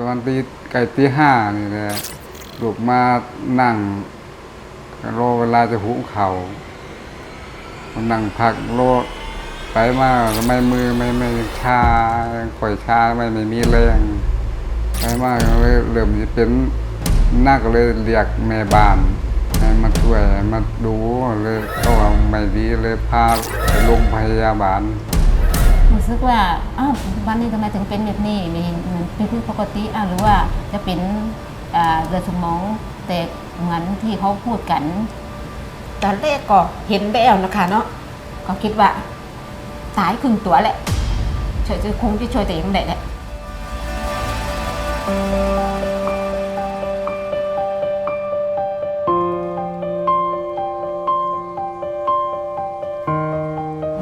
ประมาณตีไก่ตีห้านี่แหละลูกมานั่งรอเวลาจะหุงเขา่ามานั่งพักโลดไปมาไม่มือไม่ไม่ชาข่อยชาไม่ไม่มีแรงไปมากเลยเริ่มจะเป็นนักเลยเรียกแม่บ้านให้มาช่วยมาดูเลยก็ว่าไม่ดีเลยพาไปโรงพยาบาล รู้สึกว่าอ้าววันนี้ทำไมถึงเป็นแบบนี้ไม่เห็นเหมือนเป็นผู้ปกติอะหรือว่าจะเป็นอ่าเลือดสมองแตกเหมือนที่เขาพูดกันตอนแรกก็เห็นแล้วนะคะเนาะก็คิดว่าตายครึ่งตัวแหละช่วยจะคงที่ช่วยตัวเองได้แหละ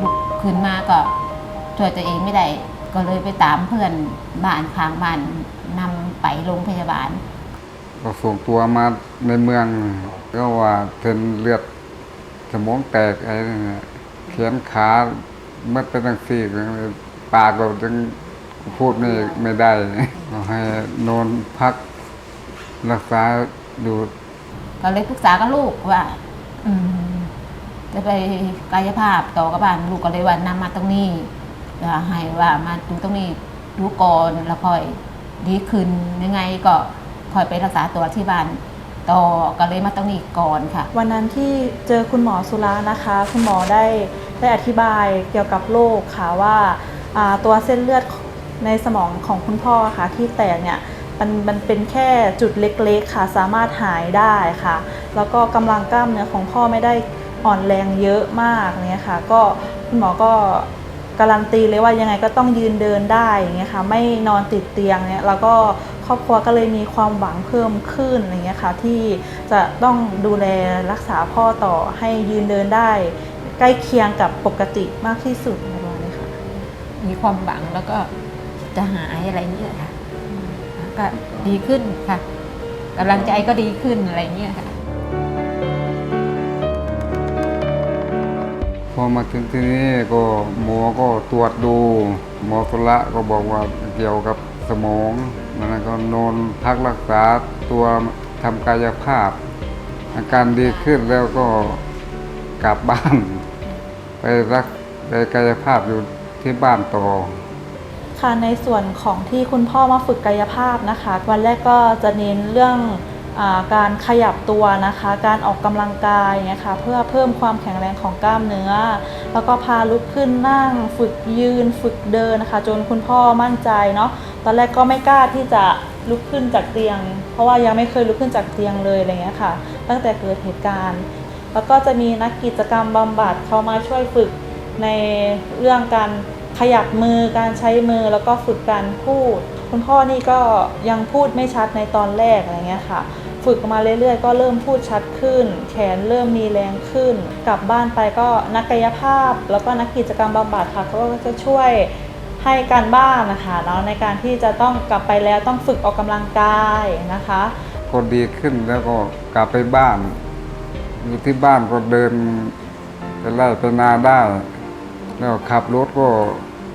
ลุกขึ้นมาก็ ช่วยตัวเองไม่ได้ก็เลยไปตามเพื่อนบ้านข้างบ้านนำไปโรงพยาบาล ก็ส่งตัวมาในเมืองก็ว่าเส้นเลือดสมองแตกไอ้นั่นน่ะแขนขาเมื่อเป็นตั้งสี่ปากก็ยังพูดไม่ไม่ได้ ก็ให้นอนพักรักษาดูก็เลยปรึกษากับลูกว่า อืมจะไปกายภาพต่อกับบ้านลูกก็เลยว่านำมาตรงนี้ จะให้ว่ามาดูตรงนี้ดูก่อนแล้วค่อยดีขึ้นยังไงก็ค่อยไปรักษาตัวที่บ้านต่อก็เลยมาตรงนี้ก่อนค่ะ วันนั้นที่เจอคุณหมอสุรานะคะ คุณหมอได้ได้อธิบายเกี่ยวกับโรคค่ะว่าตัวเส้นเลือดในสมองของคุณพ่อค่ะที่แตกเนี่ยมันมันเป็นแค่จุดเล็กๆค่ะสามารถหายได้ค่ะ แล้วก็กำลังกล้ามเนื้อของพ่อไม่ได้อ่อนแรงเยอะมากเนี่ยค่ะ ก็คุณหมอก็ การันตีเลยว่ายังไงก็ต้องยืนเดินได้อย่างเงี้ยค่ะไม่นอนติดเตียงเนี่ยแล้วก็ครอบครัวก็เลยมีความหวังเพิ่มขึ้นอะไรเงี้ยค่ะที่จะต้องดูแลรักษาพ่อต่อให้ยืนเดินได้ ใกล้เคียงกับปกติมากที่สุดในวันนี้ค่ะมีความหวังแล้วก็จะหายอะไรเงี้ยค่ะก็ดีขึ้นค่ะกำลังใจก็ดีขึ้นอะไรเงี้ยค่ะ พอมาถึงที่นี่ก็หมอก็ตรวจดู หมอสุระก็บอกว่าเกี่ยวกับสมองแล้วก็นอนพักรักษาตัวทำกายภาพ อาการดีขึ้นแล้วก็กลับบ้าน ไปรักไปกายภาพอยู่ที่บ้านต่อค่ะในส่วนของที่คุณพ่อมาฝึกกายภาพนะคะ วันแรกก็จะเน้นเรื่อง การขยับตัวนะคะ การออกกำลังกายนี่ยค่ะเพื่อเพิ่มความแข็งแรงของกล้ามเนื้อ แล้วก็พาลุกขึ้นนั่ง ฝึกยืน ฝึกเดินนะคะ จนคุณพ่อมั่นใจเนาะตอนแรกก็ไม่กล้าที่จะลุกขึ้นจากเตียง เพราะว่ายังไม่เคยลุกขึ้นจากเตียงเลยอะไรเงี้ยค่ะ ตั้งแต่เกิดเหตุการณ์ แล้วก็จะมีนักกิจกรรมบำบัดเขามาช่วยฝึกในเรื่องการขยับมือการใช้มือแล้วก็ฝึกการพูด คุณพ่อนี่ก็ยังพูดไม่ชัดในตอนแรกอะไรเงี้ยค่ะ ฝึกมาเรื่อยๆ ก็เริ่มพูดชัดขึ้น แขนเริ่มมีแรงขึ้น กลับบ้านไปก็นักกายภาพ แล้วก็นักกิจกรรมบำบัดค่ะเขาก็จะช่วยให้การบ้านนะคะแล้วในการที่จะต้องกลับไปแล้วต้องฝึกออกกำลังกายนะคะก็ดีขึ้นแล้วก็กลับไปบ้าน อยู่ที่บ้านก็เดินไปไล่ไปนาได้ แล้วขับรถก็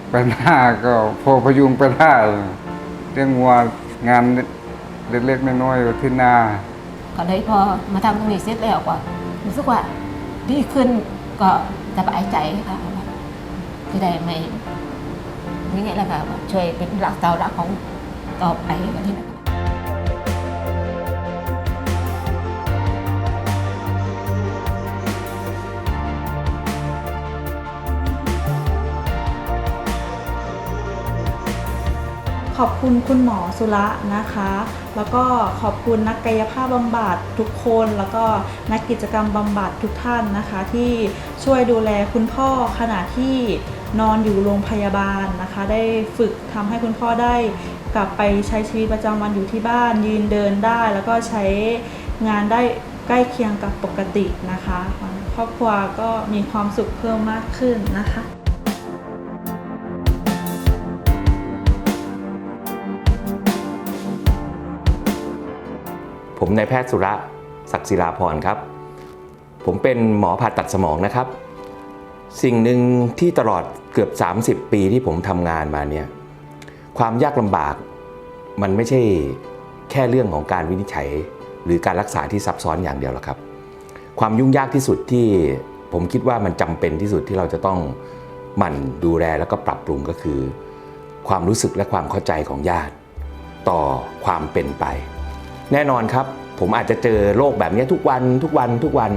ไปหน้าก็พอพยุงไปได้เรื่องวัวงาน เล็กๆน้อยๆที่นาก็เลยพอมาทำตรงนี้เสร็จแล้วก็รู้สึกว่าดีขึ้นก็สบายใจค่ะที่ได้ไม่ยังไงล่ะค่ะช่วยเป็นหลักเสาหลักของต่อไปแบบนี้นะ อบคุณคุณหมอสุระนะคะ แล้วก็ขอบคุณนักกายภาพบำบัดทุกคน แล้วก็นักกิจกรรมบำบัดทุกท่านนะคะ ที่ช่วยดูแลคุณพ่อขณะที่นอนอยู่โรงพยาบาลนะคะ ได้ฝึกทำให้คุณพ่อได้กลับไปใช้ชีวิตประจำวันอยู่ที่บ้าน ยืนเดินได้ แล้วก็ใช้งานได้ใกล้เคียงกับปกตินะคะ ครอบครัวก็มีความสุขเพิ่มมากขึ้นนะคะ ผมนายแพทย์สุระศักดิ์ศิลาพรครับ ผมเป็นหมอผ่าตัดสมองนะครับ สิ่งหนึ่งที่ตลอดเกือบ 30 ปีที่ผมทำงานมาเนี่ยความยากลำบากมันไม่ใช่แค่เรื่องของการวินิจฉัย หรือการรักษาที่ซับซ้อนอย่างเดียวหรอกครับ ความยุ่งยากที่สุดที่ผมคิดว่ามันจำเป็นที่สุดที่เราจะต้องหมั่นดูแลแล้วก็ปรับปรุงก็คือ ความรู้สึกและความเข้าใจของญาติ ต่อความเป็นไป แน่นอนครับ ผมอาจจะเจอโรคแบบนี้ทุกวันทุกวันทุกวัน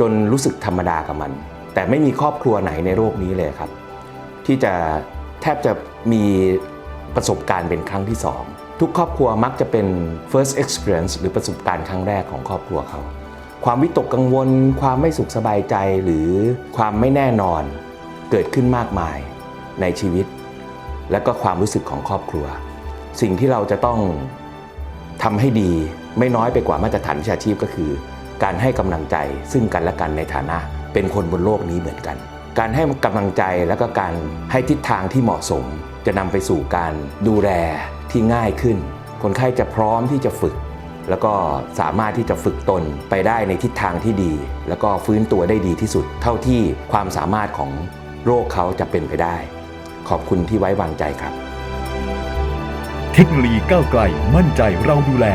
จนรู้สึกธรรมดากับมัน แต่ไม่มีครอบครัวไหนในโรคนี้เลยครับ ที่จะแทบจะมีประสบการณ์เป็นครั้งที่สองทุกครอบครัวมักจะเป็น first experience หรือประสบการณ์ครั้งแรกของครอบครัวเขา ความวิตกกังวล ความไม่สุขสบายใจหรือความไม่แน่นอนเกิดขึ้นมากมายในชีวิต และก็ความรู้สึกของครอบครัว สิ่งที่เราจะต้อง ทำให้ดีไม่น้อยไปกว่ามาตรฐานวิชาชีพก็คือ การให้กำลังใจซึ่งกันและกันในฐานะ เป็นคนบนโลกนี้เหมือนกัน การให้กำลังใจและก็การให้ทิศทางที่เหมาะสม จะนำไปสู่การดูแลที่ง่ายขึ้น คนไข้จะพร้อมที่จะฝึก แล้วก็สามารถที่จะฝึกตนไปได้ในทิศทางที่ดี แล้วก็ฟื้นตัวได้ดีที่สุด เท่าที่ความสามารถของโรคเขาจะเป็นไปได้ ขอบคุณที่ไว้วางใจครับ เทคโนโลยีก้าวไกลมั่นใจเราดูแล